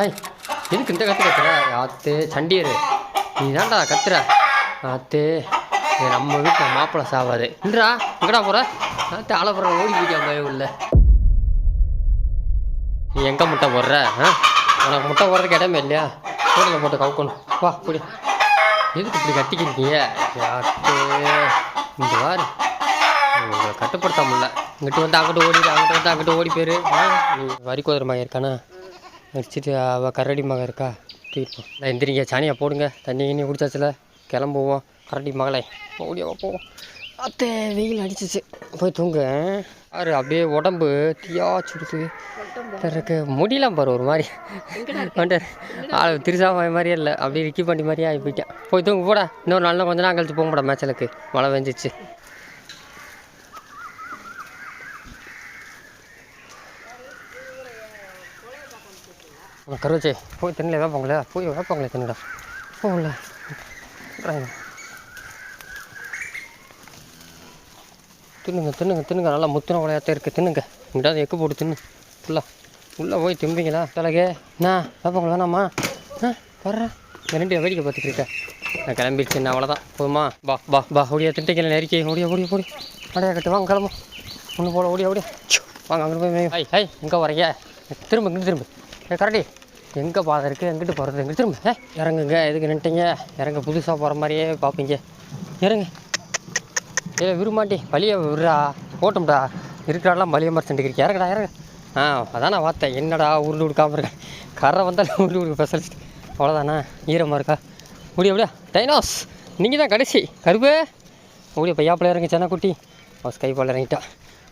ஏய் எதுக்கு இந்த கத்து கத்துற? ஆத்து சண்டியரு. நீ தான்டா கத்துற. ஆத்து நம்ம வீட்டில் மாப்பிள்ளை சாவாது இன்றா எங்கடா போற? ஆத்து ஆலப்புறம் ஓடி போயிட்டியா பயம் இல்லை நீ எங்கே முட்டை போடுற? ஆ? உனக்கு முட்டை போடுறதுக்கு இடமே இல்லையா? கூடல போட்டு கவுக்கணும். வா இப்படி எதுக்கு இப்படி கட்டிக்கிருக்கீங்க ஆத்து இந்த வாரு. உங்களை கட்டுப்படுத்த முடியல. இங்கிட்டு வந்து அங்கிட்டு ஓடிடு அங்கிட்டு வந்து அங்கிட்டு ஓடி போயிரு. ஆ? நீ வரி கோதர் இருக்கானா? வச்சுட்டு அவள் கரடி மகன் இருக்கா? தூக்கிட்டு நான் எந்திரிங்க. சாணியை போடுங்க. தண்ணி கிண்ணி குடிச்சாச்சுல. கிளம்புவோம். கரடி மகளே. ஓடியவா போவோம் அத்தை வெயில் அடிச்சிச்சு. போய் தூங்க. பாரு அப்படியே உடம்பு தீயா சுடுது. இருக்கு முடியலாம் பாரு ஒரு மாதிரி. வந்துட்டார் ஆள் திருசாம மாதிரியே இல்லை. அப்படியே ரிக்கி பண்ணி மாதிரியே ஆகி போயிட்டேன். போய் தூங்க போட. இன்னொரு நாள் கொஞ்ச நாள் கழிச்சு போக முடியாது மேட்சலுக்கு மழை பெஞ்சிச்சு. கருவச்சே போய் தின்னல வேப்பாங்களே போய் வேப்பாங்களே தின்னுடா. போகல தின்னுங்க தின்னுங்க தின்னுங்க. நல்லா முத்துன உலையாத்தான் இருக்குது தின்னுங்க. இங்கிட்டாவது எக்கு போட்டு தின்னு. ஃபுல்லாக உள்ளே போய் திம்பிங்களா தலைகே. என்ன வேப்பாங்களா வேணாம்மா ஆ வர்றேன் ரெண்டு வேடிக்கை பார்த்துட்டு இருக்கேன். நான் கிளம்பிடுச்சு என்ன அவ்வளோதான் போதுமா? பா பா பா ஓடியா திட்டைக்கல நெருக்கி. ஓடியா ஓடியா ஓடி அடையா கட்டு. வாங்க கிளம்பு. ஒன்று போல ஓடியா ஓடியா. வாங்க அங்கே போய் மேய். ஹை ஹை எங்கே திரும்ப இங்கே திரும்ப. ஏ கரடி. எங்கே பாதை இருக்குது எங்கிட்டு போகிறது எங்கிட்டு திரும்ப? இறங்குங்க. எதுக்கு நின்ட்டீங்க இறங்க புதுசாக போகிற மாதிரியே பார்ப்பீங்க இறங்க. ஏ விரும்பாண்டி வழியை விடுறா. ஓட்டம்டா இருக்கிறாலாம் வழியை மாதிரி செஞ்சுக்கிறீங்க இறங்கடா இறங்க. ஆ அதான் நான் பார்த்தேன் என்னடா உருண்டு விடுக்காம இருக்கேன் கரை வந்தாலும் உருண்டு விடுக்க ஸ்பெஷலிஸ்ட் அவ்வளோதானா ஈரமாக இருக்கா? முடிய முடியா? டைனோஸ்! நீங்கள் தான் கடைசி. கருப்பு! முடிய பையாப்பில் இறங்கிச்சானா குட்டி அவன் ஸ்கைப்பால் இறங்கிட்டா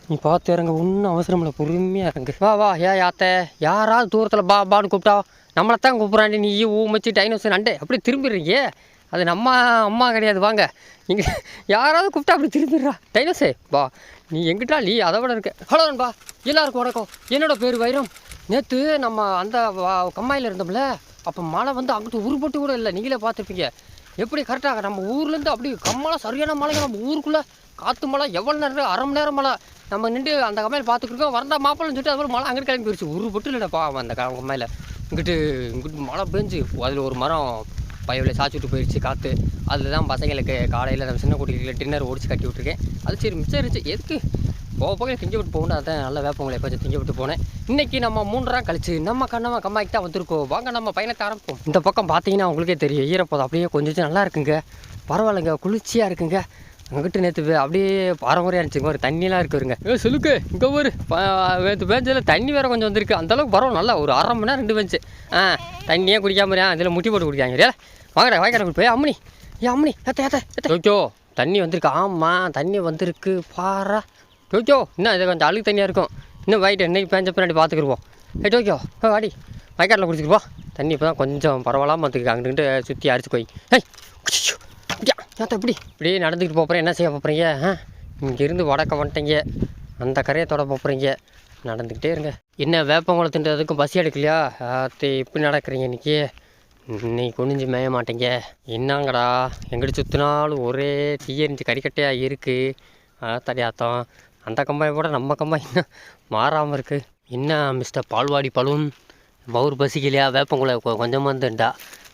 நீ பார்த்து இறங்க ஒன்றும் அவசரம் இல்லை பொறுமையாக இறங்கு. வா வா ஏ யாத்தே யாராவது தூரத்தில் பா பான்னு கூப்பிட்டா நம்மளை தான் கூப்பிட்றாண்டி நீ ஊ மச்சு டைனோஸ் நண்டே அப்படியே திரும்பிடுறீங்க? அது நம்ம அம்மா கிடையாது வாங்க. இங்கே யாராவது கூப்பிட்டா அப்படி திரும்பிடுறா. டைனோஸே வா நீ எங்கிட்டா நீ அதை விட இருக்க. ஹலோ நண்பா எல்லாருக்கும் வணக்கம். என்னோட பேர் வைரம். நேற்று நம்ம அந்த கம்மாயில் இருந்தோம்ல அப்போ மழை வந்து அங்கிட்டு உருப்பட்டு கூட இல்லை. நீங்களே பார்த்துருப்பீங்க. எப்படி கரெக்டாக நம்ம ஊர்லேருந்து அப்படி கம்மலை சரியான மழைங்க நம்ம ஊருக்குள்ளே காற்று மழை எவ்வளோ நேரம் அரை மணி நேரம் மழை. நம்ம நின்று அந்த கம்மையில் பார்த்துக்கிருக்கோம். வரண்டா மாப்பிள்ளைன்னு சொல்லிட்டு அது மழை அங்கிட்டு கிளம்பி போயிடுச்சு ஒரு பொட்டு இல்லைடா அந்த கம்மையில் கம்மாயில் இங்கிட்டு இங்கிட்டு மழை பெஞ்சு அதில் ஒரு மரம் பயவில் சாச்சி விட்டு போயிடுச்சு காற்று அதில் தான் பசங்களுக்கு காலையில் நம்ம சின்ன குட்டிகளுக்கு டின்னர் ஒடிச்சு கட்டி விட்ருக்கேன் அது சரி மிச்சம் இருந்துச்சு. எதுக்கு? போக போக திங்க விட்டு போகணும் அதான் நல்ல வேப்பங்களை கொஞ்சம் திங்க விட்டு போனேன். இன்றைக்கி நம்ம மூன்றாம் கழிச்சு நம்ம கண்ணம்மா கம்மாய்க்கு தான் வந்திருக்கோம். வாங்க நம்ம பயணத்தை ஆரம்பிப்போம். இந்த பக்கம் பார்த்தீங்கன்னா உங்களுக்கே தெரியும். ஈரப்போதும் அப்படியே கொஞ்சம் நல்லா இருக்குங்க. பரவாயில்லைங்க. குளிர்ச்சியாக இருக்குங்க. அங்கிட்டு நேற்று அப்படியே பாரம்பரியம் இருந்துச்சுங்க ஒரு தண்ணியெல்லாம் இருக்குங்க ஏ சொல்லுக்கு இங்கே ஒரு நேற்று பேஞ்சில் தண்ணி வேறு கொஞ்சம் வந்திருக்கு. அந்தளவுக்கு பரவாயில்ல நல்லா ஒரு அரை மணி நேரம் ரெண்டு பெஞ்சு ஆ தண்ணியே குடிக்காம இதில் முட்டி போட்டு குடிக்காங்க இல்லையா வாங்கடா வாய்க்கார போய் அம்மனி ஏ அம்மனி ஏத்த ஏத்த ஏத்த. ஓகோ தண்ணி வந்திருக்கு. ஆமாம் தண்ணி வந்திருக்கு. பாரா. ஓகோ இன்னும் இது கொஞ்சம் அழுக்கு தண்ணியாக இருக்கும். இன்னும் வாயிட்டு இன்னைக்கு பேஞ்ச பின்னாடி பார்த்துக்குருவோம் ஏ ஓகோ வாடி வாய்க்காட்டில் குடிச்சிட்டு போ. தண்ணி இப்போ தான் கொஞ்சம் பரவாயில்லாமல் வந்துருக்கு. அங்கிட்டு சுற்றி அடிச்சு போய். ஏய். அப்படியா? ஏத்த இப்படி. இப்படியே நடந்துக்கிட்டு போகிறேன் என்ன செய்ய போகிறீங்க ஆ? இங்கேருந்து வடக்க வந்துட்டீங்க. அந்த கரையை தொட போகிறீங்க நடந்துக்கிட்டே இருங்க. என்ன வேப்பங்குளம் தின்றதுக்கும் பசி எடுக்கலையா? ஆத்தி இப்படி நடக்கிறீங்க இன்னைக்கு. நீ குனிஞ்சு மேய மாட்டீங்க. என்னங்கடா? எங்கிட்டு சுற்றினாலும் ஒரே தீயரிஞ்சு கறிக்கட்டையாக இருக்குது ஆத்தாடி ஆத்தம். அந்த கம்பாயை கூட நம்ம கம்பாய் இன்னும் மாறாமல் இருக்குது என்ன மிஸ்டர் பால்வாடி பலூன்? பவுர் பசிக்கலையா? வேப்பங்குளம் கொஞ்சமாக இருந்துண்டா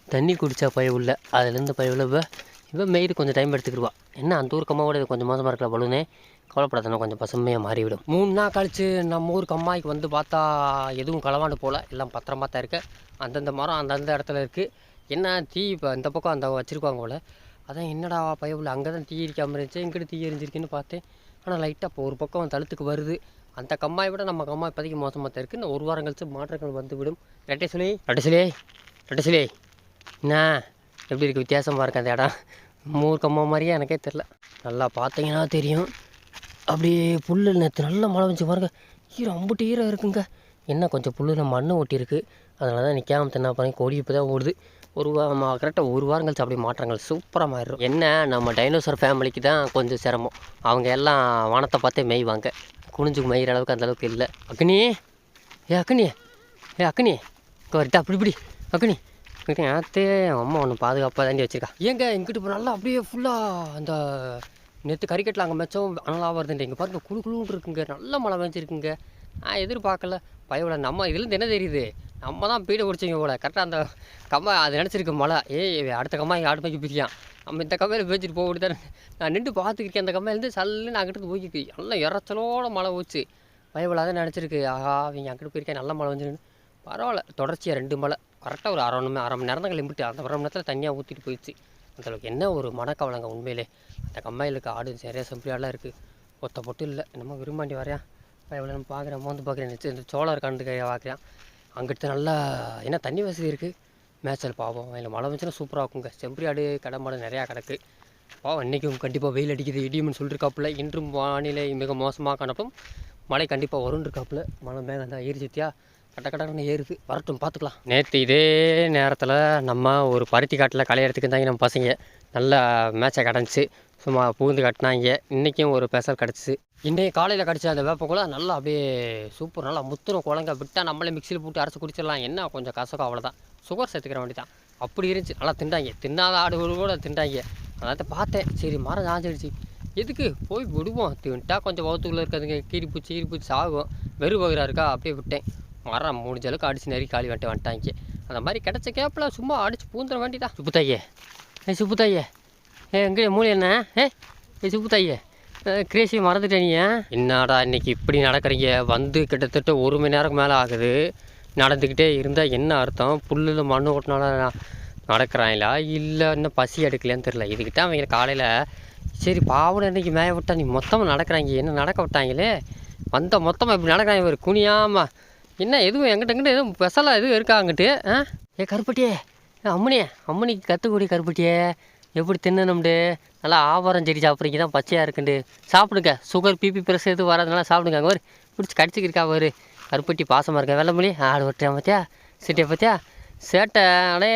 தண்ணி குடித்தா பயவுள்ள அதுலேருந்து பயவுள்ள இப்போ இவன் மெயில் கொஞ்சம் டைம் எடுத்துக்கிடுவா. என்ன அந்த ஊர் கம்மாவோட இது கொஞ்சம் மோசமாக இருக்கல பலூனே? கவலைப்படாதனா கொஞ்சம் பசுமையாக மாறிவிடும். மூணு நாள் கழிச்சு நம்ம ஊர் கம்மாய்க்கு வந்து பார்த்தா எதுவும் களவாண்டு போகல எல்லாம் பத்திரமா தான் இருக்கு. அந்தந்த மரம் அந்தந்த இடத்துல இருக்குது என்ன தீ இப்போ இந்த பக்கம் அந்த வச்சுருக்காங்க போல. அதான் என்னடா பயவுள்ள அங்கே தான் தீ எரிக்காமல் இருந்துச்சு இங்கிட்டு தீ எரிஞ்சிருக்குன்னு பார்த்தேன். ஆனால் லைட்டாக இப்போ ஒரு பக்கம் தழுத்துக்கு வருது. அந்த கம்மாயை விட நம்ம கம்மாய் இப்போதைக்கு மோசமாக தான் இருக்குது இன்னும் ஒரு வாரம் கழித்து மாற்றங்கள் வந்து விடும் ரெட்டை சொல்லி ரெட்டை சிலே ரெட்டை சிலே. என்ன எப்படி இருக்குது வித்தியாசமாக இருக்குது அந்த இடம். மூர் கம்மா மாதிரியே எனக்கே தெரில நல்லா பார்த்தீங்கன்னா தெரியும். அப்படியே புல்லு நேற்று நல்லா மழை வந்துச்சு பாருங்க. ஈரம் அம்புட்டு ஈரம் இருக்குங்க. என்ன கொஞ்சம் புல்லில் மண்ணு ஒட்டியிருக்கு. அதனால தான் நிற்காம தின்னா பண்ணி கொடி இப்போ தான் ஓடுது. ஒரு கரெக்டாக ஒரு வாரம் கழிச்சு அப்படியே மாற்றங்கள் சூப்பராக மாறிடும். என்ன நம்ம டைனோசர் ஃபேமிலிக்கு தான் கொஞ்சம் சிரமம். அவங்க எல்லாம் வானத்தை பார்த்தே மேய்வாங்க. குனிஞ்சு மேய்கிற அளவுக்கு அந்த அளவுக்கு இல்லை. அக்னி ஏ அக்னி ஏ அக்னி. கரெக்டாக அப்படி இப்படி அக்னி. அக்னி ஆத்தே அம்மா ஒன்று பாதுகாப்பாக தாண்டி வச்சிருக்கா. ஏங்க இங்கிட்டு இப்போ நல்லா அப்படியே ஃபுல்லாக அந்த நேற்று கறிக்கட்டில் அங்கே மெச்சம் அனலாக வருதுன்ற. இங்கே பாருங்க குழு குழுன்னு இருக்குங்க. நல்ல மழை பெஞ்சிருக்குங்க. நான் எதிர்பார்க்கல. பயவில நம்ம இதுலேருந்து என்ன தெரியுது? நம்ம தான் பீடை பிடிச்சிங்க போல. கரெக்டாக அந்த கம்மா அது நினச்சிருக்கு மழை. ஏய் அடுத்த கம்மா இங்கே ஆடு பிரியா நம்ம இந்த கம்மையில் பேச்சுட்டு போக தான். நான் நின்று பார்த்துக்கிட்டேன். அந்த கம்மையிலேருந்து சல்லுன்னு அங்கிட்டு போய்க்கு நல்லா இறச்சலோட மழை போச்சு. பயவில்லாத நினச்சிருக்கு. ஆஹா அவங்க அங்கிட்டு போயிருக்கேன் நல்ல மழை வந்துருன்னு பரவாயில்ல. தொடர்ச்சியாக ரெண்டு மழை. கரெக்டாக ஒரு அரை மணி அரை மணி நேரம் தான் கிளம்பிட்டு அந்த அரை மணி நேரத்தில் தனியாக ஊற்றிட்டு போயிடுச்சு. அந்தளவுக்கு என்ன ஒரு மனக்கவலைங்க உண்மையிலே. அந்த கம்மாயிலுக்கு ஆடு நிறைய செம்பியாலாம் இருக்குது ஒத்த பொட்டு இல்லை. என்னமோ விரும்பாண்டி வரையா? நம்ம பார்க்குறேன் மோந்து பார்க்குறேன் இந்த சோழர் கண்டு கையை பார்க்குறேன் அங்கிட்டு நல்லா என்ன தண்ணி வசதி இருக்குது மேய்ச்சல் பாவம். அதில் மழை வந்துச்சுன்னா சூப்பராக இருக்குங்க. செம்பரி ஆடு கடை நிறையா கிடக்கு. பாவம் இன்றைக்கும் கண்டிப்பாக வெயில் அடிக்குது இடியும்னு சொல்லியிருக்காப்புல இன்றும் வானிலை மிக மோசமாக காணப்படும். மழை கண்டிப்பாக வரும்னு இருக்காப்புல. மழை மேகம் தான் ஏறிச்சித்தியா கட்ட கடன்னு ஏறுது. வரட்டும் பார்த்துக்கலாம். நேற்று இதே நேரத்தில் நம்ம ஒரு பருத்தி காட்டில் களையறதுக்கு தாங்க நம்ம பசங்க. நல்லா மேட்சை கிடந்துச்சு சும்மா பூந்து கட்டினாங்க. இன்றைக்கும் ஒரு பெசல் கிடச்சிச்சு. இன்றைக்கு காலையில் கிடச்ச அந்த வேப்பக்குள்ள நல்லா அப்படியே சூப்பர் நல்லா முத்துரும் குழங்க விட்டால் நம்மளே மிக்சியில் போட்டு அரைச்சி குடிச்சிடலாம். என்ன கொஞ்சம் கசக்கம் அவ்வளோதான் சுகர் சேர்த்துக்கிற வேண்டி தான் அப்படி இருந்துச்சு. நல்லா திண்டாங்க. தின்னாத ஆடுகள் கூட திண்டாங்க. அதான் பார்த்தேன். சரி மரம் சாஞ்சிடுச்சு. எதுக்கு? போய் விடுவோம். தின்ட்டா கொஞ்சம் வகுத்துக்குள்ளே இருக்கிறதுங்க. கீரி பூச்சி கீரி பூச்சி ஆகும் வெறு இருக்கா? அப்படியே விட்டேன். மரம் முடிஞ்ச அளவுக்கு அடிச்சு நெறி காலி வந்துட்டு வந்துட்டாங்க. அந்த மாதிரி கிடச்ச கேப்பில் சும்மா அடிச்சு பூந்துட வேண்டிதான் சுப்புத்தாயே. ஏ சுப்புத்தாயே. ஏ எங்கே மூலி என்ன? ஏ ஏ சுப்புத்தாயே. கிரேசி மறந்துட்டே என்னடா இன்னைக்கு இப்படி நடக்கிறீங்க? வந்து கிட்டத்தட்ட ஒரு மணி நேரம் மேலே ஆகுது. நடந்துக்கிட்டே இருந்தால் என்ன அர்த்தம்? புல்லில் மண்ணு ஓட்டினால நடக்கிறாங்களா? இல்லை இன்னும் பசி எடுக்கலையான்னு தெரில இதுக்கிட்ட அவங்க காலையில் சரி பாவனை இன்னைக்கு மேய விட்டா நீ மொத்தமாக நடக்கிறாங்க. என்ன நடக்க விட்டாங்களே? வந்த மொத்தமாக இப்படி நடக்கிறாங்க. ஒரு குனியாமல் என்ன எதுவும் எங்கிட்ட எங்கிட்ட எதுவும் ஸ்பெஷலாக எதுவும் இருக்கா அங்கிட்டு? ஆ? ஏ கருப்பட்டியே. அம்மனியே அம்மனிக்கு கற்றுக்கூடிய கருப்பட்டியே. எப்படி தின்னணும்டு? நல்லா ஆவாரம் செடி சாப்பிட்றீங்க தான் பச்சையாக இருக்குண்டு. சாப்பிடுங்க. சுகர் பிபி ப்ரெஷர் எதுவும் வராதனால சாப்பிடுங்க அங்கே ஒரு பிடிச்சி கடிச்சிக்கிருக்கா ஒரு கருப்பட்டி பாசமாக இருக்கா? வெள்ளமொழி ஆடு ஒட்டியா பார்த்தியா சிட்டியை பார்த்தியா சேட்டை. அடே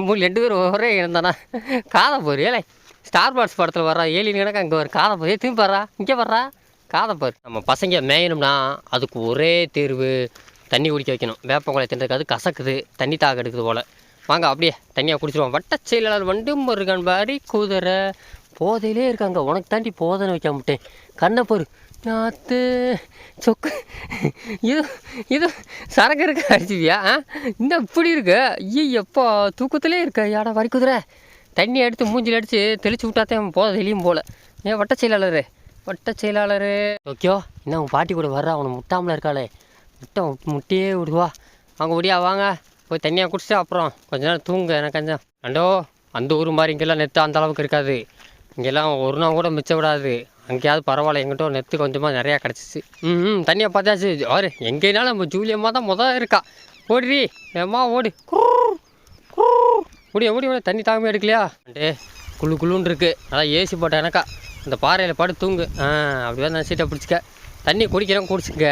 மூணு ரெண்டு பேரும் ஒரே இருந்தானா காதை போரு ஏலே ஸ்டார் பாட்ஸ் படத்தில் வர்றா ஏலியன் கணக்கு அங்கே ஒரு காதை போய் திரும்பி வர்றா? இங்கே வர்றா காதை நம்ம பசங்க மேயணும்னா அதுக்கு ஒரே தேர்வு தண்ணி குடிக்க வைக்கணும். வேப்பங்குளை தின்றதுக்கு அது கசக்குது தண்ணி தாக எடுக்குது போல். வாங்க அப்படியே தண்ணியாக குடிச்சிருவோம். வட்ட செயலாளர் வண்டும் இருக்கான் பாரி குதிரை போதையிலே இருக்காங்க. உனக்கு தாண்டி போதைன்னு வைக்க மாட்டேன் கண்ணை பொறு. நாத்து சொக்கு. இது இது சரக்கு இருக்க அடிச்சுவியா ஆ? இந்த இப்படி இருக்கு. ஐயோ எப்போ தூக்கத்திலே இருக்க. யாடா வரி குதிரை? தண்ணி எடுத்து மூஞ்சில் அடித்து தெளிச்சு விட்டாத்தான் போதை தெளியும் போல். ஏன் வட்ட செயலாளர்? வட்ட செயலாளர். ஓகே என்ன உன் பாட்டி கூட வர்றா? அவனை முட்டாமல் இருக்காளே. முட்டை முட்டியே விடுவா அவங்க முடியா வாங்க. போய் தண்ணியாக குடிச்சிட்டு அப்புறம் கொஞ்ச நேரம் தூங்க எனக்கு கொஞ்சம். அண்டோ அந்த ஊர் மாதிரி இங்கெல்லாம் நெத்து அந்த அளவுக்கு இருக்காது. இங்கெல்லாம் ஒரு நாள் கூட மிச்சம் விடாது. அங்கேயாவது பரவாயில்ல எங்கிட்ட நெத்து கொஞ்சமாக நிறையா கிடச்சிச்சு. ம் ம் தண்ணியை பார்த்தாச்சு. ஆறு எங்கேனாலும் நம்ம ஜூலியம்மா தான் முதல் இருக்கா. ஓடுறி ஏம்மா ஓடு. குர்ர், குர்ர். முடிய தண்ணி தாகமே எடுக்கலையா? அண்டே குளு குழுன்னு இருக்குது நல்லா ஏசி போட்டேன் எனக்கா. இந்த பாறையில் படு தூங்கு. ஆ அப்படியே நான் சீட்டை பிடிச்சிக்க. தண்ணி குடிக்கிறேன் குடிச்சுக்க.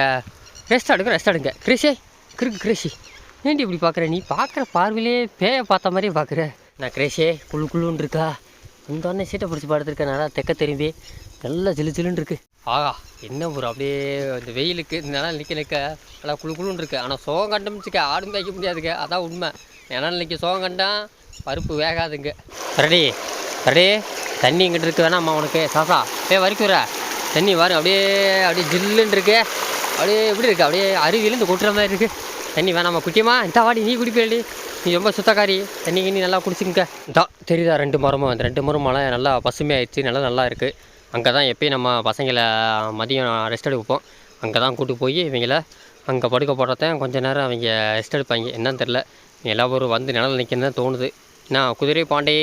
ரெஸ்ட் எடுங்க ரெஸ்ட் எடுங்க. கிரிஷே கிறுக்கு கிரிஷி. ஏன்டி இப்படி பார்க்குற நீ பார்க்குற பார்வையிலே பேயை பார்த்த மாதிரியே பார்க்குற நான் கிரேஷே குளு குழுன்னு இருக்கா? இந்த உடனே சீட்டை பிடிச்சி படுத்துருக்கேன் நல்லா தெக்க திரும்பி நல்லா ஜிலு ஜிலுன்னு இருக்கு. ஆகா என்ன ஒரு அப்படியே இந்த வெயிலுக்கு இந்த நிலம் நிற்க நிற்க நல்லா குளு குளுன்னு இருக்கு. ஆனால் சோகம் கண்டுமிச்சிக்க ஆடும் வைக்க முடியாதுங்க. அதான் உண்மை. நிலம் நிற்க சோகம் கண்டான் பருப்பு வேகாதுங்க. ரெடி ரெடி தண்ணி இங்கிட்டு இருக்கு. வேணாம்மா உனக்கு. சாசா ஏ வரைக்குற. தண்ணி வரும் அப்படியே அப்படியே ஜில்லுன்னு இருக்கு. அப்படியே எப்படி இருக்கு? அப்படியே அருவியிலேருந்து கொட்டுற மாதிரி இருக்கு. தண்ணி வேணாமா குட்டியம்மா இந்த வாடி நீ குடிப்பேடி நீ ரொம்ப சுத்தக்காரி. தண்ணி கிண்ணி நல்லா குடிச்சுங்க இதா தெரியுதா? ரெண்டு மரமும் அந்த ரெண்டு மரம் மழை நல்லா பசுமையாயிடுச்சு. நல்லா நல்லா இருக்குது அங்கே தான் எப்பயும் நம்ம பசங்களை மதியம் ரெஸ்ட் எடுப்போம். அங்கே தான் கூட்டு போய் இவங்கள அங்கே படுக்க போடுறதான் கொஞ்ச நேரம் அவங்க ரெஸ்ட் எடுப்பாங்க. என்னன்னு தெரில எல்லா ஊரும் வந்து நிழல் நிற்கணும் தான் தோணுது. நான் குதிரை பாண்டே.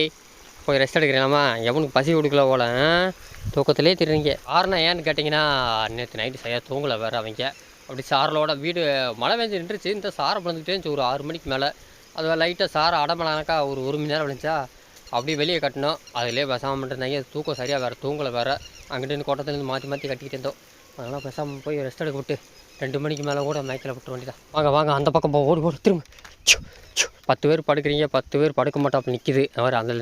போய் ரெஸ்ட் எடுக்கிறேனாமா? எவனுக்கு பசி கொடுக்கல போல ஆ? தூக்கத்திலே காரணம் ஏன்னு கேட்டிங்கன்னா நேற்று நைட்டு சரியாக தூங்கலை வேறு அவங்க. அப்படி சாரலோட வீடு மழை பெஞ்சு நின்றுச்சு. இந்த சாரை பிளந்துக்கிட்டே ஒரு ஆறு மணிக்கு மேலே. அது லைட்டாக சாரை அடமலானாக்கா ஒரு ஒரு மணி நேரம் விழுந்துச்சா? அப்படியே வெளியே கட்டினோம். அதிலே பேசாமல் பண்ணிருந்தாங்க தூக்கம் சரியாக வேறு தூங்கலை வேறு. அங்கிட்டு கோட்டத்துலேருந்து மாற்றி மாற்றி கட்டிக்கிட்டு இருந்தோம். அதனால் பேசாமல் போய் ரெஸ்ட் எடுக்க விட்டு ரெண்டு மணிக்கு மேலே கூட மேய்க்கில் விட்டு வேண்டியதான் வாங்க வாங்க அந்த பக்கம் போ ஓடி ஓடி திரும்ப. பத்து பேர் படுக்கிறீங்க பத்து பேர் படுக்க மாட்டாப்ப நிற்கிது அவர் அந்த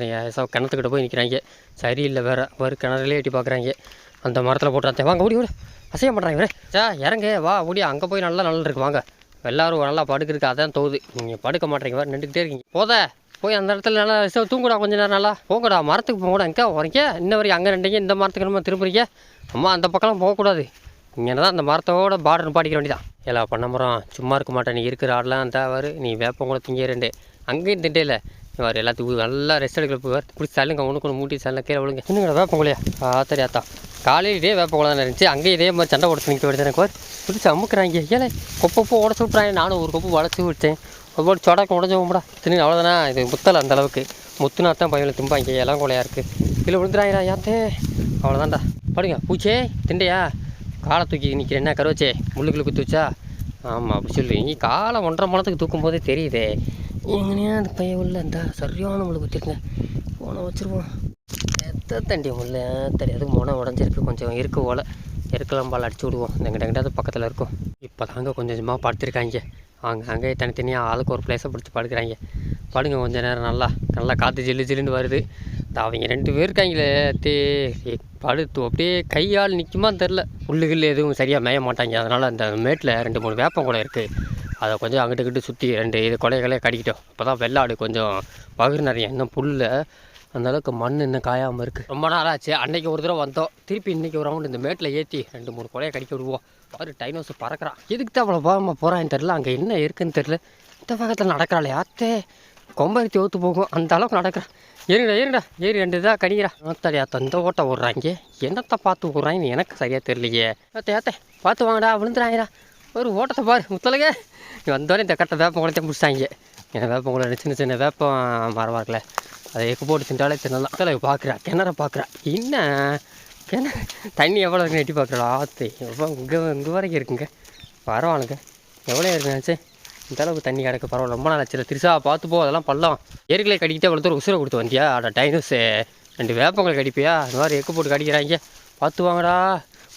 கிணத்துக்கிட்ட போய் நிற்கிறாங்க சரியில்லை வேறு அவர் கிணறுலேயே எட்டி பார்க்குறாங்க அந்த மரத்தில் போட்டு வாங்க ஓடி ஓடி. அசைய மாட்டாங்க இவரே. சா இறங்க வா ஓடி அங்கே போய் நல்லா நல்லா இருக்கு வாங்க. எல்லாரும் நல்லா படுக்கிறதுக்கு அதான் தோகுது நீங்கள் படுக்க மாட்டீங்க வேறு நின்றுக்கிட்டே இருக்கீங்க. போத போய் அந்த இடத்துல நல்லா ரெஸ்ட் தூங்குடா கொஞ்சம் நேரம் நல்லா. போங்கடா மரத்துக்கு போங்கடா எங்கே வரீங்க இன்ன வரைக்கும் அங்கே ரெண்டீங்க இந்த மரத்துக்கு நம்ம திரும்புறீங்க. அம்மா அந்த பக்கம்லாம் போகக்கூடாது. இங்கே தான் அந்த மரத்தோட பார்டர் பாடிக்க வேண்டியதான் ஏலா பண்ணமரம் சும்மா இருக்க மாட்டேன். நீ இருக்கிற ஆடெலாம் தாவார் நீ வேப்பங்குளம் திங்க ரெண்டு. அங்கேயும் திண்டையில். வர எல்லாத்துக்கும் நல்லா ரெஸ்ட் எடுக்கல போய் பிடிச்சி தள்ளுங்க. ஒன்று கொண்டு மூட்டி சல்ல கீழே விழுங்க. இன்னும் வேப்பங்குளையா ஆத்தரி ஆத்தா காலையில் இதே வேப்பங்குளம் தான் இருந்துச்சு. அங்கேயும் இதே மாதிரி சண்டை போட்டு நிற்க வேண்டியது எனக்கு பிடிச்சி அமுக்குறாங்க. ஏழை கொப்பப்போ உடச்சி விட்றாங்க நானும் ஒரு கொப்பு உடச்சி விட்டேன். ஒவ்வொரு போட்டு சொடக்க உடஞ்சி போடா தின்னு அவ்வளோதானா இது முத்தலை அந்த அளவுக்கு. முத்துனா தான் பையனில் திம்பாங்க. எல்லாம் கொலையாக இருக்குது இதில் விழுந்துறாங்கடா யாத்தே. அவ்வளோதான்டா படுங்க. பூச்சே திண்டையா? காலை தூக்கி நிற்கிறேன் என்ன கருவச்சே? முள்ளுக்குள்ள குத்து வச்சா? ஆமாம் அப்படி சொல்லு நீ காலை ஒன்றரை மணத்துக்கு தூக்கும் போதே தெரியுதே. எங்கனையா அந்த பையன் உள்ள இந்த சரியான முள்ளு குத்திருங்க. போனை வச்சுருவோம். எத்த தண்டி முள்ள? தெரியாது மொனை உடஞ்சிருக்கு. கொஞ்சம் இருக்கு ஓலை எருக்கெல்லாம் பால். அடிச்சு விடுவோம். இந்த எங்கிட்ட பக்கத்தில் இருக்கும். இப்போ தாங்க கொஞ்சம் கொஞ்சமாக படுத்திருக்காங்க. அங்கே அங்கே தனித்தனியாக ஆளுக்கு ஒரு பிளேஸை பிடிச்சி படுக்கிறாங்க. படுங்க கொஞ்ச நேரம் நல்லா நல்லா காற்று ஜில்லு ஜில்லுன்னு வருது. இந்த அவங்க ரெண்டு பேர் இருக்காங்களே தே படுத்து அப்படியே கையால் நிற்குமான்னு தெரில புல்லுகள் எதுவும் சரியாக மேய மாட்டாங்க. அதனால் அந்த மேட்டில் ரெண்டு மூணு வேப்பம் கூட இருக்குது அதை கொஞ்சம் அங்கிட்டு கிட்டு சுற்றி ரெண்டு இது கொலைகளே கடிக்கிட்டோம். அப்போ தான் வெள்ளாடு கொஞ்சம் பகிர் நிறைய இன்னும் புல்ல அந்த அளவுக்கு மண் இன்னும் காயாமல் இருக்குது ரொம்ப நாள் ஆச்சு அன்றைக்கி ஒரு தடவை வந்தோம். திருப்பி இன்னைக்கு ஒரு ரவுண்டு இந்த மேட்டில் ஏற்றி ரெண்டு மூணு கொலையை கடிக்க விடுவோம். பாரு டைனோஸ் பறக்கிறான் எதுக்கு தான் அவ்வளோ பாவமாக போகிறான்னு தெரில அங்கே என்ன இருக்குன்னு தெரில இந்த பக்கத்தில் நடக்கிறாளே அத்தே கொம்பருத்தி ஓத்து போகும். அந்த அளவுக்கு நடக்கிறான் ஏறிடா ஏறிடா. ஏறி ரெண்டு இதாக கடிக்கிறா. அத்தை தந்த ஓட்டை விட்றாங்க என்னத்தை பார்த்து விட்றாங்கன்னு எனக்கு சரியாக தெரியலையே. அத்தை அத்தை பார்த்து வாங்கடா விழுந்துறாங்கடா. ஒரு ஓட்டத்தை பாரு முத்தலங்க நீ வந்தோடனே இந்த கட்டை வேப்பம் குளத்தை முடிச்சிட்டாங்க. ஏன்னா வேப்பம் குளம் சின்ன சின்ன வேப்பம் மரமாக இருக்குல்ல அதை எக்கு போட்டு தின்றாலே தின்னலாம் தலை பார்க்குறா கிணற பார்க்குறா. என்ன? ஏன்னா தண்ணி எவ்வளோ இருக்குன்னு எட்டி பார்க்குறோம். ஆத்து. எவ்வளோ இங்கே இங்கே வரைக்கும் இருக்குங்க. பரவாயில்லைங்க. எவ்வளோ இருக்குங்கச்சு இந்த அளவுக்கு தண்ணி கிடக்கு. பரவாயில்ல. ரொம்ப நாள் ஆச்சு திருசா பார்த்து போ. அதெல்லாம் பள்ளம் ஏற்களை கடிக்கிட்டே அவ்வளோ தூரம் உசுரை கொடுத்து வந்தியா? அட டைனோஸு ரெண்டு வேப்பங்களை கடிப்பியா? அந்த மாதிரி எக்கு போட்டு கடிக்கிறாங்க. பார்த்து வாங்கடா.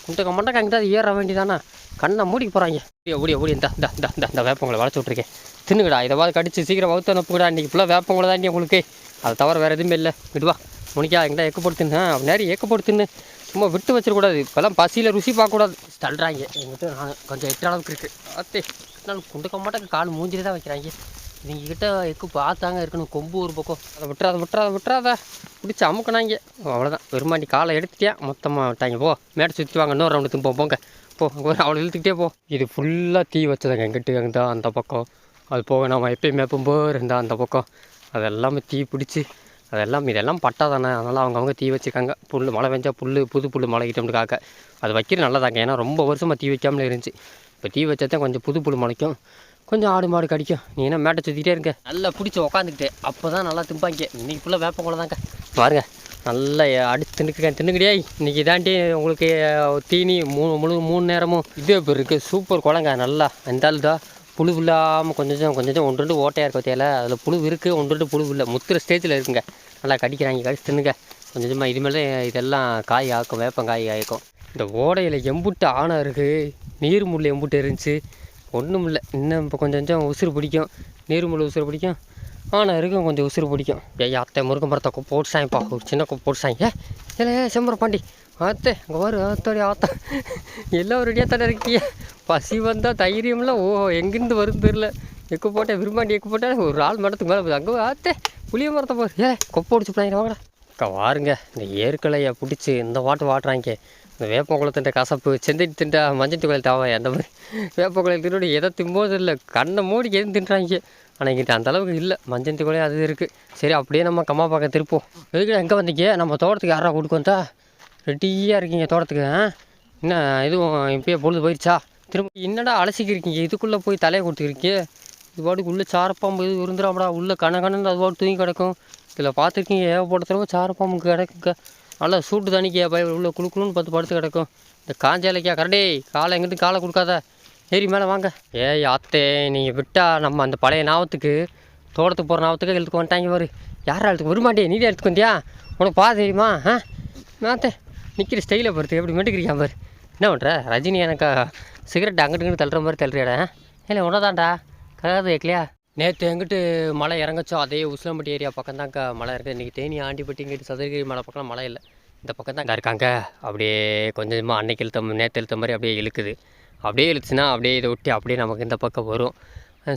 குண்டக்க மண்டக்க அங்கிட்ட அது ஏற வேண்டியதானா? கண்ணை மூடி போகிறாங்க ஓடி ஓடி இந்த இந்த இந்த இந்த இந்த வேப்பங்களை வளச்சி விட்ருக்கேன் தின்னுங்கடா. இதை கடிச்சு சீக்கிரம் வகுத்து அனுப்புங்கடா. இன்றைக்கி ஃபுல்லாக வேப்பங்களை தான் உங்களுக்கு. அதை தவிர வேறு எதுவுமே இல்லை. விடுவா முனிக்கா எங்கிட்ட எக்கு போட்டு தின்னு. நேரம் ஏக்கப்படுத்துன்னு போட்டு தின்னு. சும்மா விட்டு வச்சிடக்கூடாது இப்போல்லாம் பசியில் ருசி பார்க்கக்கூடாது. தள்ளுறாங்க. எங்கிட்ட நான் கொஞ்சம் எட்டு அளவுக்கு இருக்குது அத்தே நான் குண்டுக்க மாட்டேன் கால் மூஞ்சிலே தான் வைக்கிறாங்க. நீங்கள் கிட்ட எக்கு பார்த்தாங்க இருக்கணும். கொம்பு ஒரு பக்கம். அதை விட்டுறாத விட்டுறாத விட்டுறாத. பிடிச்சி அமுக்கினாங்க. அவ்வளோதான் பெருமாண்டி காலை எடுத்துட்டேன் மொத்தமாக விட்டாங்க. போ மேடை சுற்றி வாங்க. இன்னொரு ரவுண்டு திரும்ப போங்க. போ அவ்வளோ ஒரு இழுத்துக்கிட்டே போ. இது ஃபுல்லாக தீ வச்சதாங்க. எங்கிட்ட அங்கே அந்த பக்கம். அது போக நம்ம எப்பயும் மேப்பும் போர் இருந்தால் அந்த பக்கம். அதெல்லாமே தீ பிடிச்சி அதெல்லாம் இதெல்லாம் பட்டா தானே அதனால் அவங்கவுங்க தீ வச்சுருக்காங்க. புல் மழை பெஞ்சா புல் புது புல் முளைக்கிட்டோம்னுக்காக அது வைக்கிறது நல்லதாங்க. ஏன்னா ரொம்ப வருஷமாக தீ வைக்காமலே இருந்துச்சு. இப்போ தீ வச்சா தான் கொஞ்சம் புது புல் முளைக்கும். கொஞ்சம் ஆடு மாடு கடிக்கும். நீ என்ன மேட்டை சுற்றிட்டே இருங்க நல்லா பிடிச்சி உக்காந்துக்கிட்டே. அப்போ தான் நல்லா திம்பாங்க. இன்றைக்கி ஃபுல்லாக வேப்பங்குளம் தாங்க. பாருங்க. நல்லா அடித்து தின்னுக்கிறேன் தின்னுக்கிட்டே. இன்றைக்கி தாண்டி உங்களுக்கு தீனி மூணு முழு மூணு நேரமும். இதே பேர் இருக்குது சூப்பர் குழங்க நல்லா அந்த ஆள் தான் புழு இல்லாமல் கொஞ்சம் கொஞ்சம் கொஞ்சம் ஒன்று ரெண்டு ஓட்டையாக இருக்க தேல அதில் புழு இருக்குது ஒன்று ரெண்டு புழு இல்லை. முத்துற ஸ்டேஜில் இருக்குங்க நல்லா கடிக்கிறாங்க கடிச்சு தின்னுங்க. கொஞ்சம் கொஞ்சமாக இதுமாதிரி இதெல்லாம் காய் ஆக்கும் வேப்பங்காய் ஆயிக்கும் இந்த ஓடையில் எம்புட்டு ஆணை இருக்குது நீர் முள் எம்புட்டு இருந்துச்சு. ஒன்றும் இல்லை. இன்னும் இப்போ கொஞ்சம் கொஞ்சம் உசுறு பிடிக்கும். நீர் முள் உசுறு பிடிக்கும். ஆனால் இருக்கும் கொஞ்சம் உசுறு பிடிக்கும். ஏய் அத்தை முருங்கை மரத்தை போட்டு சாயப்பா. ஒரு சின்ன போட்டு சாயங்க. ஏ ஏ செம்பர பாண்டி ஆத்தே அங்கே ஆத்தோடைய ஆத்தோடி ஆத்தா. எல்லாம் ரெடியாக தானே இருக்கீங்க பசி வந்தால் தைரியம்லாம் ஓ எங்கேருந்து வரும் தெரில எக்கு போட்டேன் விரும்பாண்டி எக்கு போட்டேன் ஒரு ஆள் மரத்துக்கு மேலே போகுது. அங்கே ஆத்தே புளிய மரத்தை போகுது ஏ கொப்பை அடிச்சு பிள்ளைங்க வாங்கடா. அக்கா வாருங்க. இந்த ஏற்கலையை பிடிச்சி இந்த வாட்டு வாட்டுறாங்க. இந்த வேப்பங்குளத்தின் கசப்பு செந்திட்டு திண்டா மஞ்சள் கோயில் தாவாய் அந்த மாதிரி. வேப்பங்குளம் திருடி எதை திம்போது இல்லை கண்ணை மூடி எதுவும் தின்றாங்க. ஆனால் எங்கிட்ட அந்த அளவுக்கு இல்லை. மஞ்சள் கோயில் அது இருக்குது சரி அப்படியே நம்ம கம்மா பார்க்க திருப்போம். எதுக்கு எங்கே வந்தீங்க? நம்ம தோட்டத்துக்கு யாரா கொடுக்கோந்தா ரெடியாக இருக்கீங்க தோட்டத்துக்கு என்ன எதுவும் இப்பயே பொழுது போயிடுச்சா திரும்ப என்னடா அலசிக்கிருக்கீங்க இதுக்குள்ளே போய் தலையை கொடுத்துருக்கீங்க இது பாட்டுக்கு உள்ளே சாரப்பாம்பு இது விருந்துடாமடா உள்ளே கண கணன்னு அது பாட்டு தூங்கி கிடக்கும். இதில் பார்த்துருக்கீங்க ஏகப்பட்ட சாரப்பாம்பு கிடக்குங்க. நல்லா சூட்டு தண்ணிக்கு பய உள்ள குழுக்குழுன்னு பார்த்து படுத்து கிடக்கும். இந்த காஞ்சாலைக்கா கரடே காலை எங்கிட்டு காலை கொடுக்காத. ஏறி மேலே வாங்க. ஏய் அத்தே நீங்கள் விட்டால் நம்ம அந்த பழைய நாவத்துக்கு தோட்டத்துக்கு போகிற நாவத்துக்கு எழுத்துக்கு வந்துட்டாங்க பாரு. யாரா எழுத்துக்கு வருமாட்டே நீ தான் எடுத்துக்கு வந்தியா? உனக்கு பா தெரியுமா? ஆ? மாத்தே நிற்கிற ஸ்டைலை பொறுத்து எப்படி மெட்டுக்கிறியா பாரு என்ன பண்ணுற ரஜினி எனக்கு சிகரெட் அங்கிட்டு இங்கிட்டு தள்ளுற மாதிரி தள்ளுறியாடா? இல்லை உன்னதான்டா கதாது வைக்கலையா நேற்று எங்கிட்டு மழை இறங்கச்சோ அதே உசிலம்பட்டி ஏரியா பக்கம் தான்க்கா மழை இருக்குது இன்றைக்கி தேனி ஆண்டிப்பட்டி இங்கிட்டு சதுரகிரி மலை பக்கம் மழை இல்லை. இந்த பக்கம் தான் இருக்காங்க. அப்படியே கொஞ்சம் கொஞ்சமாக அன்னைக்கு இழுத்த நேற்று இழுத்த மாதிரி அப்படியே இழுக்குது. அப்படியே இழுத்துச்சுன்னா அப்படியே இதை ஒட்டி அப்படியே நமக்கு இந்த பக்கம் வரும்.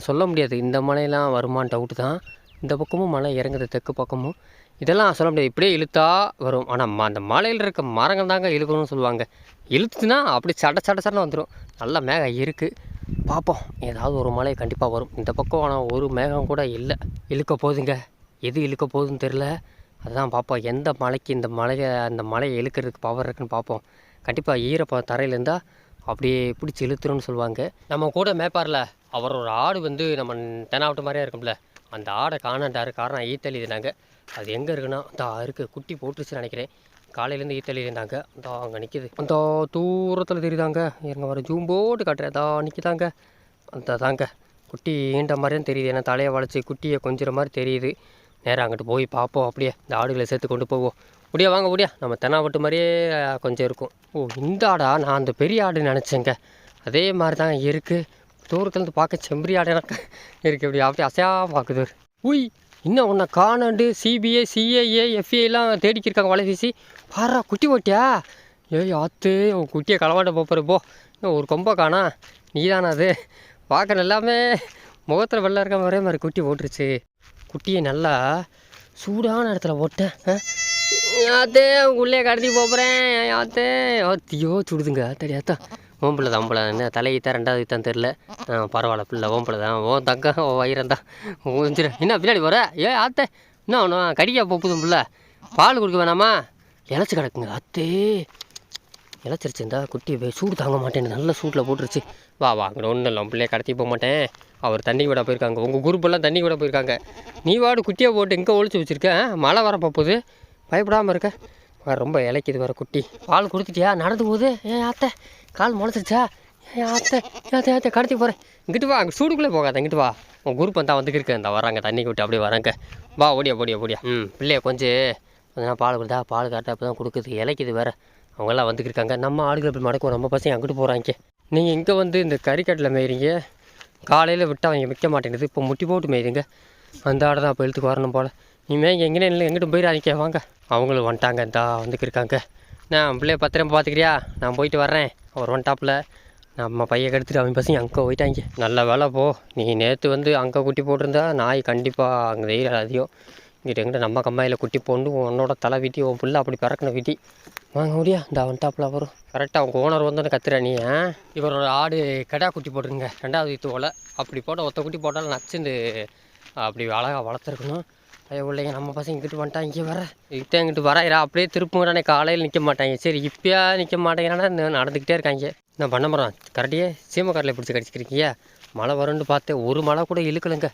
சொல்ல முடியாது. இந்த மலையெல்லாம் வருமான்னு டவுட்டு தான். இந்த பக்கமும் மலை இறங்குது தெற்கு பக்கமும். இதெல்லாம் சொல்ல முடியாது. இப்படியே இழுத்தா வரும். ஆனால் ம- அந்த மலையில் இருக்க மரங்கள் தாங்க இழுக்கணும்னு சொல்லுவாங்க. இழுத்துனா அப்படி சட சட சடன்னு வந்துடும் நல்ல மேகம் இருக்குது பார்ப்போம் ஏதாவது ஒரு மலை கண்டிப்பாக வரும். இந்த பக்கம் ஆனால் ஒரு மேகம் கூட இல்லை. இழுக்க போகுதுங்க. எது இழுக்க போகுதுன்னு தெரில அதுதான் பார்ப்போம் எந்த மலைக்கு இந்த மலையை அந்த மலையை இழுக்கிறதுக்கு பவர் இருக்குன்னு பார்ப்போம் கண்டிப்பாக ஈரப்ப தரையில் இருந்தால் அப்படியே பிடிச்சி இழுத்துருன்னு சொல்லுவாங்க. நம்ம கூட மேப்பாரில் அவர் ஒரு ஆடு வந்து நம்ம தெனாவட்ட மாதிரியே இருக்கும்ல. அந்த ஆடை காணாண்டாரு. காரணம் ஈத்தல் இதுனாங்க அது எங்கே இருக்குன்னா அந்த இருக்குது குட்டி போட்டுருச்சுன்னு நினைக்கிறேன். காலையிலேருந்து ஈத்தல் இருந்தாங்க. அந்த அங்கே நிற்கிது அந்த தூரத்தில் தெரியுதாங்க? இருங்க வர ஜூம் போட்டு காட்டுறேன். அதான் நிற்கிதாங்க அந்த தாங்க. குட்டி ஈண்ட மாதிரியும் தெரியுது. ஏன்னா தலையை வளைச்சி குட்டியை கொஞ்சிற மாதிரி தெரியுது. நேராக அங்கிட்டு போய் பார்ப்போம். அப்படியே இந்த ஆடுகளை சேர்த்து கொண்டு போவோம். முடியா வாங்க முடியா நம்ம தென்னாவட்டு மாதிரியே கொஞ்சம் இருக்கும். ஓ இந்த ஆடா? நான் அந்த பெரிய ஆடு நினச்சேங்க. அதே மாதிரி தான் இருக்குது தூரத்துலேருந்து பார்க்க செம்பரி ஆடு எனக்கு இருக்குது இப்படி அப்படியே அசையாக பார்க்குது. உய்! இன்னும் உன்னை காணாண்டு சிபிஐ சிஏஏ எஃப்ஐலாம் தேடிக்கிருக்காங்க வலை வீசி. பாரா குட்டி போட்டியா? ஏய் ஆத்து உன் குட்டியை களவாட்ட போப்பாரு போ. இன்னும் ஒரு கொம்பை காணா. நீ தானே அது? பார்க்குற எல்லாமே முகத்தில் வெள்ளை இருக்க ஒரே மாதிரி குட்டி போட்டுருச்சு. குட்டியை நல்லா சூடான இடத்துல போட்டேன். ஆ? யாத்தே உள்ளே கடத்தி போகிறேன் யாத்தே யாத்தியோ சுடுதுங்க. தடி அத்தா பிள்ளை தான் பிள்ளை என்ன தலையீத்தா ரெண்டாவது தான் தெரில பரவாயில்ல பிள்ளை ஓம் தான். ஓ தங்க ஓ வயிறம் தான். என்ன பின்னாடி போகிற ஏ ஆத்தே. என்ன ஒன்று கடிக்கா போப்புதும் பிள்ளை. பால் கொடுக்க வேணாமா? இழைச்சி கிடக்குங்க அத்தே இழைச்சிருச்சு குட்டி போய் சூடு தாங்க மாட்டேன். நல்ல சூட்டில் போட்டுருச்சு. வா வா அங்கே ஒன்றும் இல்லை பிள்ளைய கடத்தி போக மாட்டேன். அவர் தண்ணி விட போயிருக்காங்க. உங்கள் குரூப்பெல்லாம் தண்ணி விட போயிருக்காங்க. நீ வாடு குட்டியை போட்டு எங்கே ஒழிச்சு வச்சுருக்கேன் மழை வர போகுது. பயப்படாமல் இருக்க. ரொம்ப இலைக்குது வர குட்டி. பால் கொடுத்துட்டியா? நடந்து போகுது. ஏன் ஆத்த. கால் முளைச்சிருச்சா? ஏன் ஆத்த ஏத்த ஆத்த கடத்தி போகிறேன் இங்கிட்டு வா அங்கே சூடுக்குள்ளே போகாத இங்கிட்டு வா. உன் குரூப் வந்தா வந்துக்கிருக்கு இந்த வராங்க தண்ணி விட்டு அப்படியே வராங்க வா ஓடியா ஓடியா ஓடியா. ம் பிள்ளைய கொஞ்சம் கொஞ்சம் பால் கொடுத்தா பால் கரெக்டாக அப்போ தான் கொடுக்குது. இலைக்குது வேறு. அவங்கெல்லாம் வந்துக்கிருக்காங்க நம்ம ஆடுகள் இப்படி மடக்கும் நம்ம பசங்க அங்கிட்டு போகிறாங்க நீங்கள் இங்கே வந்து இந்த கறிக்கட்டில் மேயிறீங்க. காலையில் விட்டு அவங்க விற்க மாட்டேங்குது. இப்போ முட்டி போட்டு மேயிருங்க அந்த ஆடை தான் இப்போ இழுத்துக்கு வரணும் போல். இனிமேல் மேய்ங்க எங்கே இல்லை எங்கிட்டும் போயிடாதீங்க. வாங்க. அவங்களும் வந்துட்டாங்க. இந்தா வந்துக்கிருக்காங்க நான் பிள்ளைய பத்திரம் பார்த்துக்கிறியா? நான் போயிட்டு வர்றேன். அவர் டாப்பில் நம்ம பையன் கெடுத்துட்டு அவன் பசங்க அங்கே போயிட்டாங்க. நல்ல வேலை போ. நீ நேற்று வந்து அங்கே குட்டி போட்டிருந்தா நாய் கண்டிப்பாக அங்கே வெயில் அதிகம் இங்கிட்ட எங்கிட்ட நம்ம கம்மாயில் குட்டி போண்டு உன்னோட தலை வீட்டி உன் புள்ள அப்படி பிறக்கின வீட்டி. வாங்க முடியா இந்த வந்துட்டாப்புல வரும். கரெக்டாக அவங்க ஓனர் வந்து கத்துற நீ இவரோட ஆடு கடா குட்டி போட்டுருங்க ரெண்டாவது இது ஓலை அப்படி போட்ட ஒத்த குட்டி போட்டாலும் நச்சுண்டு அப்படி அழகாக வளர்த்துருக்கணும். ஐயோ பிள்ளைங்க நம்ம பசங்க இங்கிட்டு வந்துட்டான் இங்கே வர. இங்கிட்ட இங்கிட்டு வராயிரா? அப்படியே திருப்புங்கிறானே காலையில் நிற்க மாட்டாங்க. சரி இப்பயா நிற்க மாட்டேங்கிறானா? இன்னும் நடந்துக்கிட்டே இருக்காங்க. நான் பண்ண போகிறோம் கரெக்டியே சீமக்காரில் பிடிச்சி கடிச்சிக்கிறீங்க மழை வரும்னு பார்த்தேன் ஒரு மழை கூட இழுக்கலைங்க.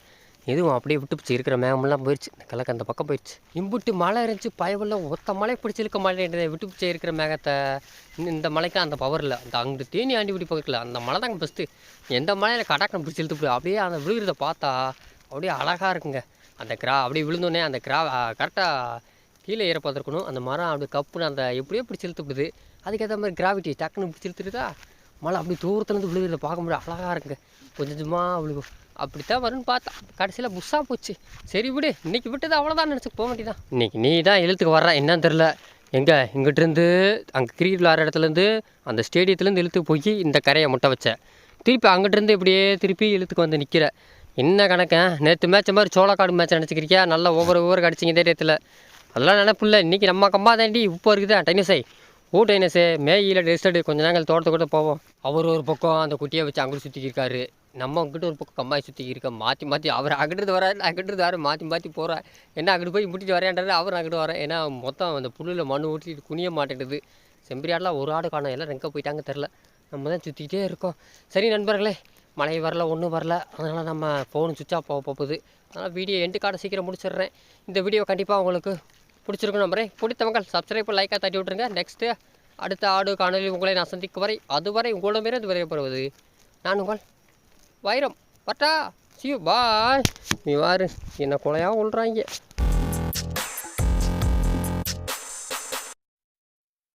எதுவும் அப்படியே விட்டு பிடிச்சி இருக்கிற மேகமெல்லாம் போயிடுச்சு இந்த கலக்கு அந்த பக்கம் போயிடுச்சு இம்புட்டு மழை இருந்துச்சு. பயவெல்லாம் ஒத்த மழை பிடிச்சி இழுக்க விட்டு பிடிச்சி இருக்கிற மேகத்தை. இந்த- இந்த மலைக்கு அந்த பவர் இல்லை. அந்த அங்கிட்டு தேனி ஆண்டி பிடி பக்கத்தில். அந்த மலை தாங்க பெஸ்ட்டு எந்த மலையில் கடாக்கம் பிடிச்சி இழுத்து அப்படியே அந்த விழுகிறத பார்த்தா அப்படியே அழகாக இருக்குங்க. அந்த கிரா அப்படியே விழுந்தோடனே அந்த கிரா கரெக்டாக கீழே ஏற பார்த்துருக்கணும் அந்த மரம் அப்படி கப்புன்னு அந்த எப்படியோ பிடிச்சி இழுத்துப்படுது அதுக்கேற்ற மாதிரி கிராவிட்டி டக்குன்னு பிடிச்சி இழுத்துருதா மழை அப்படி தூரத்துலேருந்து விழுகிறத பார்க்க முடியாது. அழகாக இருக்குங்க. கொஞ்சம் கொஞ்சமாக விழுகும். அப்படித்தான் வரும்னு பார்த்தா கடைசியில் புஷ்ஷாக போச்சு. சரி விடு இன்றைக்கி விட்டது அவ்வளோதான் நினச்சி போக வேண்டியதான் இன்றைக்கி நீ தான் எழுத்துக்கு வர்ற என்னன்னு தெரில எங்கே இங்கிட்டிருந்து அங்கே கிரிக்கெட் விளாட்ற இடத்துலேருந்து அந்த ஸ்டேடியத்துலேருந்து இழுத்து போய் இந்த கரையை முட்டை வச்ச. திருப்பி அங்கிட்டிருந்து இப்படியே திருப்பி இழுத்துக்கு வந்து நிற்கிற என்ன கணக்கு நேற்று மேட்ச் மாதிரி சோளக்காடு மேட்ச் நினச்சிக்கிறியா? நல்லா ஒவ்வொரு ஒவ்வொரு அடிச்சிங்க இந்த இடத்துல அதெல்லாம் நினப்பில்ல. இன்றைக்கி நம்ம கம்மா தாண்டி உப்பு இருக்குதா டைனஸை ஊ டைனஸே மேயில ரெஸ்ட் கொஞ்ச நேரம் தோட்டத்தை கூட போவோம். அவர் ஒரு பக்கம் அந்த குட்டியை வச்சு அங்கிட்டு சுற்றிக்கிருக்காரு நம்ம அங்கிட்ட ஒரு பக்கம் கம்மாய் சுற்றி இருக்க மாற்றி மாற்றி அவர் அங்கிட்டு வராரு அங்கிட்டு வர மாற்றி மாற்றி போகிறார் என்ன அங்கிட்டு போய் முட்டிட்டு வரேன்றாரு அவர் அங்கிட்டு வரேன் ஏன்னா மொத்தம் அந்த புல்லில் மண் ஊற்றிட்டு குனிய மாட்டேங்குது. செம்பரியாடெலாம் ஒரு ஆடு காணும். எல்லாம் எங்கே போயிட்டாங்க தெரில நம்ம தான் சுற்றிக்கிட்டே இருக்கோம். சரி நண்பர்களே மழை வரல ஒன்றும் வரல. அதனால் நம்ம ஃபோன் சுவிட்ச் ஆஃப் போக போகுது. அதனால் வீடியோ எண்டு காட்ட சீக்கிரம் முடிச்சிடுறேன். இந்த வீடியோ கண்டிப்பாக உங்களுக்கு பிடிச்சிருக்கும் நம்புறேன். பிடித்தவங்க சப்ஸ்கிரைப் லைக்காக தட்டி விட்ருங்க நெக்ஸ்ட்டு அடுத்த ஆடு காணொலி உங்களை நான் சந்திக்கும் வரை அதுவரை உங்களிடமிருந்து விரையப்படுவது நான் உங்கள் வைரம். பட்டா சியூ பாய் நீ வாரு. என்ன கொலையாக விள்றாங்க